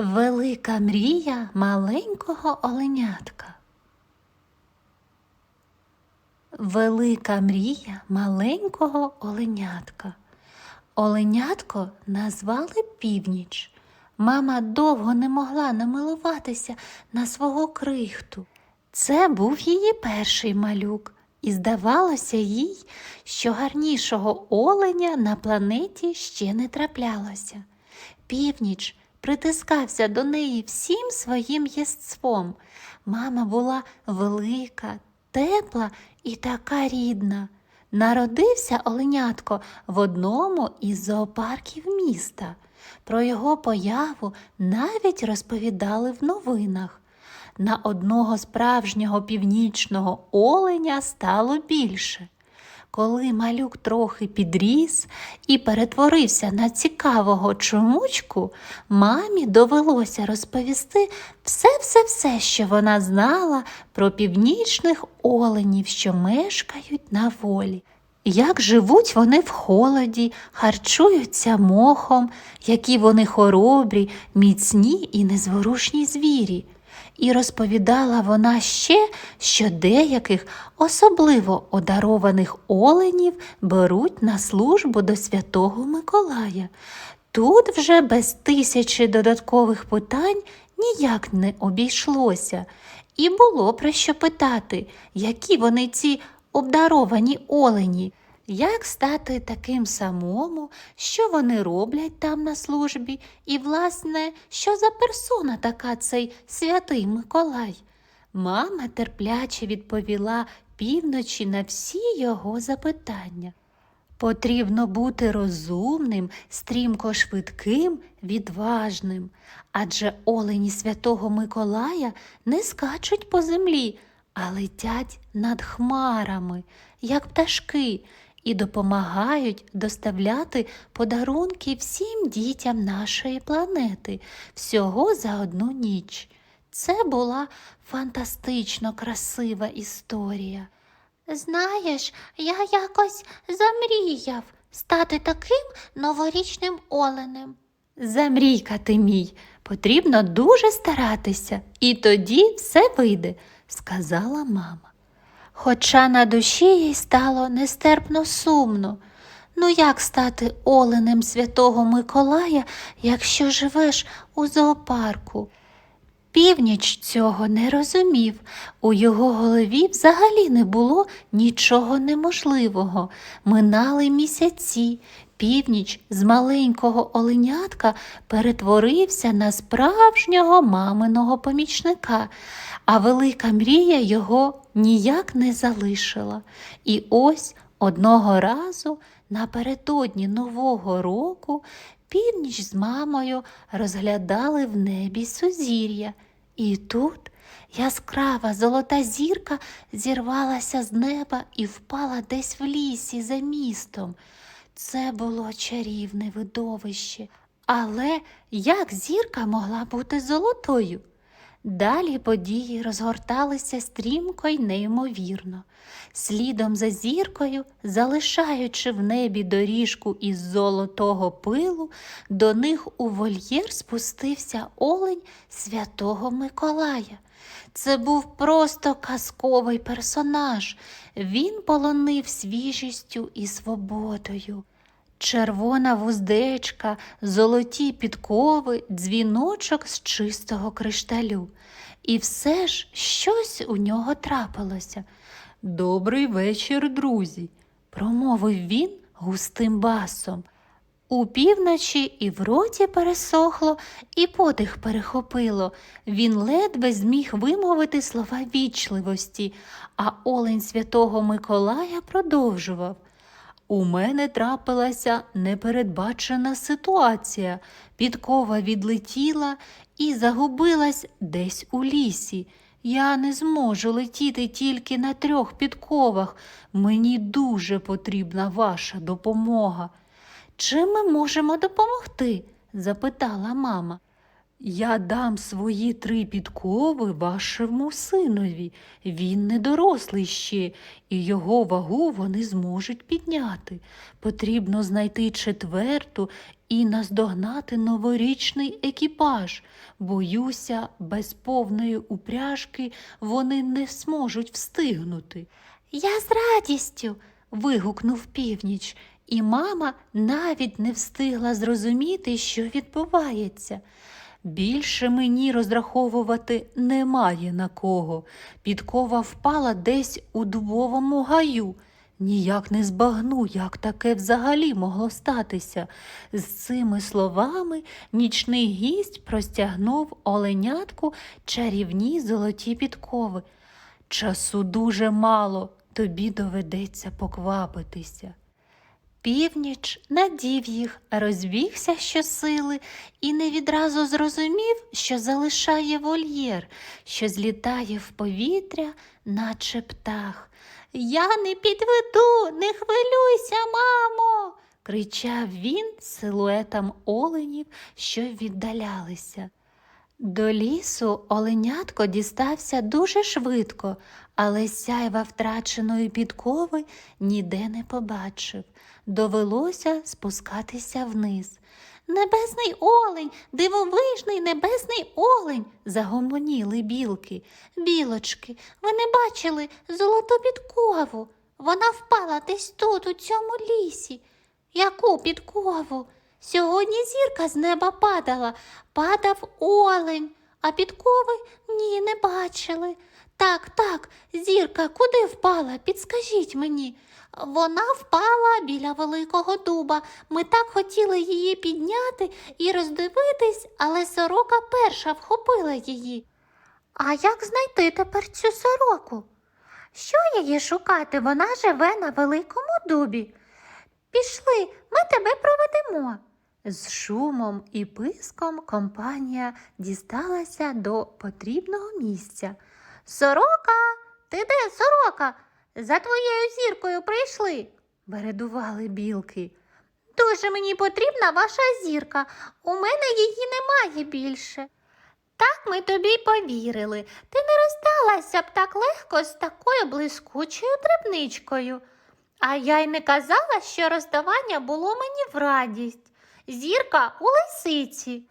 Велика мрія маленького оленятка. Велика мрія маленького оленятка. Оленятко назвали північ. Мама довго не могла намилуватися на свого крихту. Це був її перший малюк, і здавалося їй, що гарнішого оленя на планеті ще не траплялося. Північ притискався до неї всім своїм єством. Мама була велика, тепла і така рідна. Народився оленятко в одному із зоопарків міста. Про його появу навіть розповідали в новинах. На одного справжнього північного оленя стало більше. Коли малюк трохи підріс і перетворився на цікавого чомучку, мамі довелося розповісти все-все-все, що вона знала про північних оленів, що мешкають на волі. Як живуть вони в холоді, харчуються мохом, які вони хоробрі, міцні і незворушні звірі. І розповідала вона ще, що деяких особливо одарованих оленів беруть на службу до Святого Миколая. Тут вже без тисячі додаткових питань ніяк не обійшлося, і було про що питати, які вони ці обдаровані олені. Як стати таким самому, що вони роблять там на службі, і, власне, що за персона така цей святий Миколай? Мама терпляче відповіла півночі на всі його запитання. Потрібно бути розумним, стрімко швидким, відважним, адже олені святого Миколая не скачуть по землі, а летять над хмарами, як пташки, і допомагають доставляти подарунки всім дітям нашої планети всього за одну ніч. Це була фантастично красива історія. Знаєш, я якось замріяв стати таким новорічним оленем. Замрійка ти мій, потрібно дуже старатися, і тоді все вийде, сказала мама. Хоча на душі їй стало нестерпно сумно. Ну як стати оленем святого Миколая, якщо живеш у зоопарку? Північ цього не розумів. У його голові взагалі не було нічого неможливого. Минали місяці. Північ з маленького оленятка перетворився на справжнього маминого помічника, а велика мрія його ніяк не залишила. І ось одного разу напередодні Нового року північ з мамою розглядали в небі сузір'я. І тут яскрава золота зірка зірвалася з неба і впала десь в лісі за містом. Це було чарівне видовище. Але як зірка могла бути золотою? Далі події розгорталися стрімко й неймовірно. Слідом за зіркою, залишаючи в небі доріжку із золотого пилу, до них у вольєр спустився олень святого Миколая. Це був просто казковий персонаж. Він полонив свіжістю і свободою. Червона вуздечка, золоті підкови, дзвіночок з чистого кришталю. І все ж щось у нього трапилося. Добрий вечір, друзі, промовив він густим басом. У півночі і в роті пересохло, і подих перехопило. Він ледве зміг вимовити слова вічливості, а олень святого Миколая продовжував. У мене трапилася непередбачена ситуація. Підкова відлетіла і загубилась десь у лісі. Я не зможу летіти тільки на трьох підковах. Мені дуже потрібна ваша допомога. Чим ми можемо допомогти? запитала мама. Я дам свої три підкови вашому синові. Він не дорослий ще, і його вагу вони зможуть підняти. Потрібно знайти четверту і наздогнати новорічний екіпаж. Боюся, без повної упряжки вони не зможуть встигнути. Я з радістю. вигукнув північ, і мама навіть не встигла зрозуміти, що відбувається. Більше мені розраховувати немає на кого. Підкова впала десь у дубовому гаю. Ніяк не збагну, як таке взагалі могло статися. З цими словами нічний гість простягнув оленятку чарівні золоті підкови. Часу дуже мало, тобі доведеться поквапитися. Північ надів їх, розбігся щосили і не відразу зрозумів, що залишає вольєр, що злітає в повітря, наче птах. Я не підведу, не хвилюйся, мамо. кричав він силуетам оленів, що віддалялися. До лісу оленятко дістався дуже швидко, але сяйва втраченої підкови ніде не побачив. Довелося спускатися вниз. Небесний олень, дивовижний небесний олень, загомоніли білки. Білочки, ви не бачили золоту підкову. Вона впала десь тут, у цьому лісі. Яку підкову? Сьогодні зірка з неба падала, падав олень, а підкови ні, не бачили. Так, так, зірка куди впала? Підскажіть мені. Вона впала біля великого дуба. Ми так хотіли її підняти і роздивитись, але сорока перша вхопила її. А як знайти тепер цю сороку? Що її шукати? Вона живе на великому дубі. Пішли, ми тебе проведемо. З шумом і писком компанія дісталася до потрібного місця. Сорока, ти де, сорока? За твоєю зіркою прийшли, бередували білки. Дуже мені потрібна ваша зірка. У мене її немає більше. Так ми тобі й повірили. Ти не розсталася б так легко з такою блискучою дрібничкою. А я й не казала, що розставання було мені в радість. Зірка у лисиці.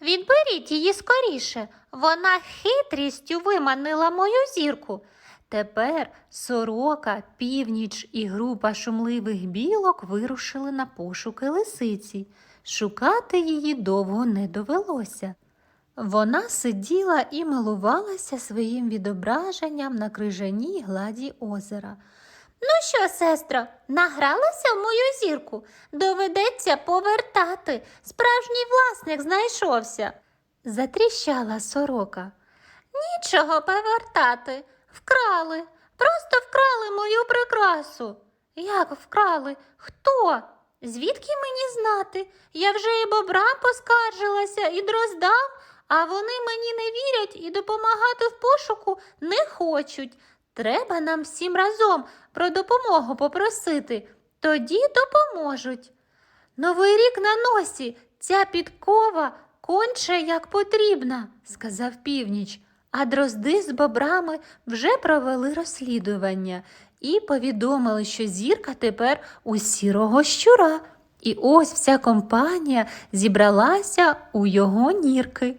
Відберіть її скоріше. Вона хитрістю виманила мою зірку. Тепер сорока, північ і група шумливих білок вирушили на пошуки лисиці. Шукати її довго не довелося. Вона сиділа і милувалася своїм відображенням на крижаній гладі озера. Ну що, сестро, награлася в мою зірку? Доведеться повертати. Справжній власник знайшовся. Затріщала сорока. Нічого повертати. Вкрали. Просто вкрали мою прикрасу. Як вкрали? Хто? Звідки мені знати? Я вже і бобрам поскаржилася, і дроздам, а вони мені не вірять і допомагати в пошуку не хочуть. Треба нам всім разом про допомогу попросити, тоді допоможуть. Новий рік на носі, ця підкова конче як потрібна, сказав північ, а дрозди з бобрами вже провели розслідування і повідомили, що зірка тепер у сірого щура. І ось вся компанія зібралася у його нірки.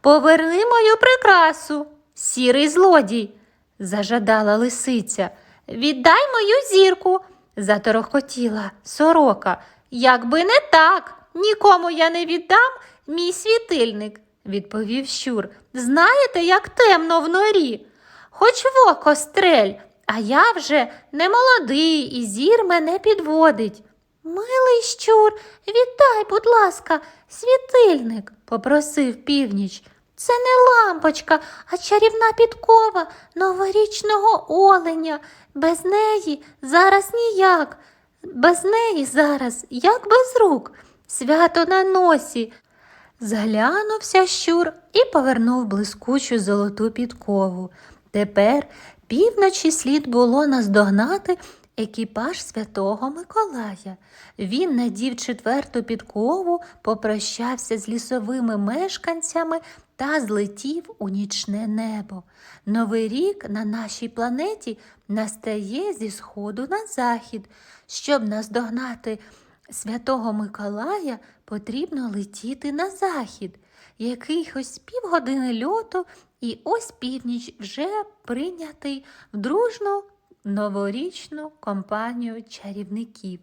Поверни мою прикрасу, сірий злодій, зажадала лисиця. Віддай мою зірку, заторохотіла сорока. Якби не так, нікому я не віддам мій світильник, відповів щур. Знаєте, як темно в норі? Хоч в око стрель, а я вже не молодий, і зір мене підводить. Милий щур, віддай, будь ласка, світильник, попросив північ. Це не лампочка, а чарівна підкова новорічного оленя. Без неї зараз ніяк. Без неї зараз, як без рук, свято на носі. Зглянувся щур і повернув блискучу золоту підкову. Тепер півночі слід було наздогнати екіпаж святого Миколая. Він надів четверту підкову, попрощався з лісовими мешканцями та злетів у нічне небо. Новий рік на нашій планеті настає зі сходу на захід. Щоб наздогнати Святого Миколая потрібно летіти на захід. Якихось півгодини льоту, і ось північ вже прийнятий в дружну новорічну компанію чарівників.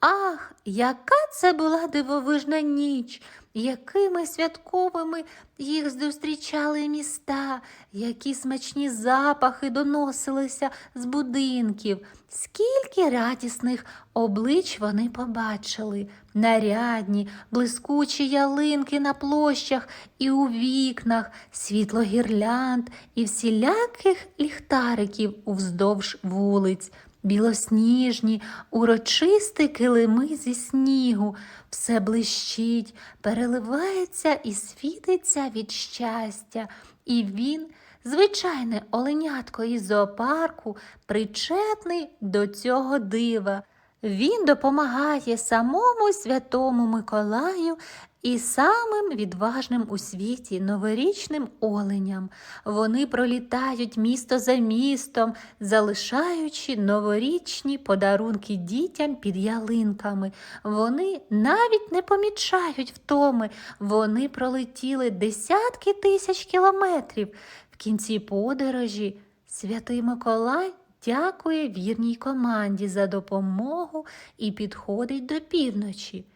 Ах, яка це була дивовижна ніч! Якими святковими їх зустрічали міста, які смачні запахи доносилися з будинків, скільки радісних облич вони побачили, нарядні, блискучі ялинки на площах і у вікнах, світло гірлянд і всіляких ліхтариків уздовж вулиць. Білосніжні, урочисті килими зі снігу, все блищить, переливається і світиться від щастя. І він, звичайне оленятко із зоопарку, причетний до цього дива. Він допомагає самому святому Миколаю і самим відважним у світі новорічним оленям. Вони пролітають місто за містом, залишаючи новорічні подарунки дітям під ялинками. Вони навіть не помічають втоми. Вони пролетіли десятки тисяч кілометрів. В кінці подорожі святий Миколай дякує вірній команді за допомогу і підходить до півночі.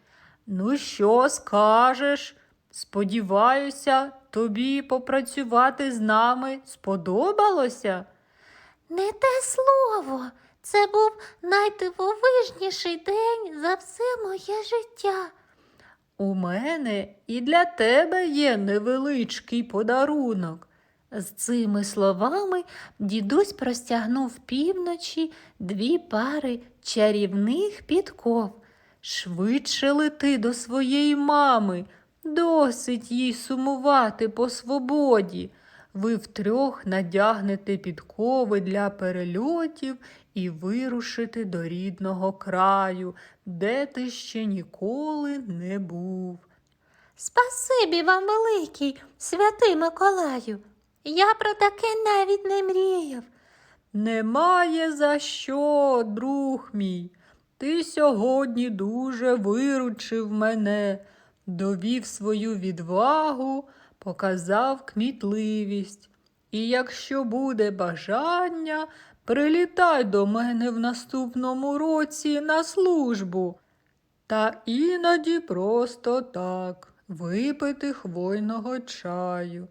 Ну, що скажеш? Сподіваюся, тобі попрацювати з нами сподобалося? Не те слово. Це був найдивовижніший день за все моє життя. У мене і для тебе є невеличкий подарунок. З цими словами дідусь простягнув півночі дві пари чарівних підков. Швидше лети до своєї мами, досить їй сумувати по свободі. Ви втрьох надягнете підкови для перельотів і вирушите до рідного краю, де ти ще ніколи не був. Спасибі вам великий, святий Миколаю. Я про таке навіть не мріяв. Немає за що, друг мій. Ти сьогодні дуже виручив мене, довів свою відвагу, показав кмітливість. І якщо буде бажання, прилітай до мене в наступному році на службу. Та іноді просто так випити хвойного чаю.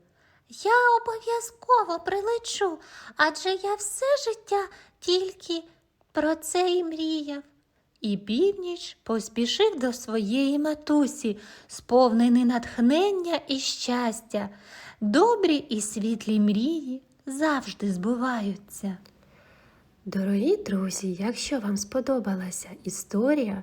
Я обов'язково прилечу, адже я все життя тільки про це і мріяв. І північ поспішив до своєї матусі, сповнений натхнення і щастя. Добрі і світлі мрії завжди збуваються. Дорогі друзі, якщо вам сподобалася історія,